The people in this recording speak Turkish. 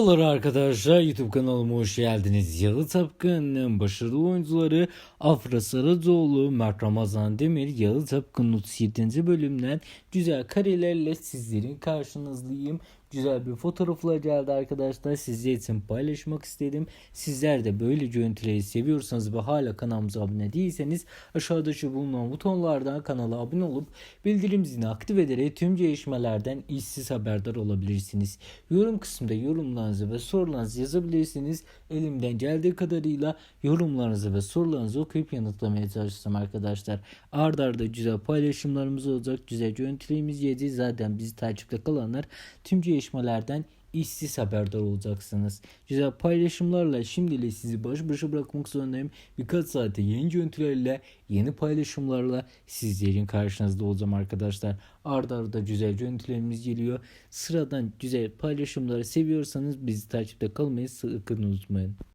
Merhabalar arkadaşlar YouTube kanalıma hoş geldiniz. Yalı Tapkın'ın başarılı oyuncuları Afra Saracoğlu, Mert Ramazan Demir, Yalı Tapkın'ın 37. bölümden güzel karelerle sizlerin karşınızdayım. Güzel bir fotoğrafla geldi arkadaşlar. Sizler için paylaşmak istedim. Sizler de böyle görüntüleri seviyorsanız ve hala kanalımıza abone değilseniz aşağıda şu bulunan butonlardan kanala abone olup bildirim zilini aktif ederek tüm gelişmelerden işsiz haberdar olabilirsiniz. Yorum kısmında yorumlarınızı ve sorularınızı yazabilirsiniz. Elimden geldiği kadarıyla yorumlarınızı ve sorularınızı okuyup yanıtlamaya çalışacağım arkadaşlar. Arda arda güzel paylaşımlarımız olacak. Güzel görüntülerimiz yedi. Zaten bizi takipte kalanlar tüm gelişmelerden işsiz haberdar olacaksınız. Güzel paylaşımlarla şimdilik sizi baş başa bırakmak zorundayım. Birkaç saate yeni görüntülerle, yeni paylaşımlarla sizlerin karşınızda olacağım arkadaşlar. Arda arda güzel görüntülerimiz geliyor. Sıradan güzel paylaşımları seviyorsanız bizi takipte kalmayı sakın unutmayın.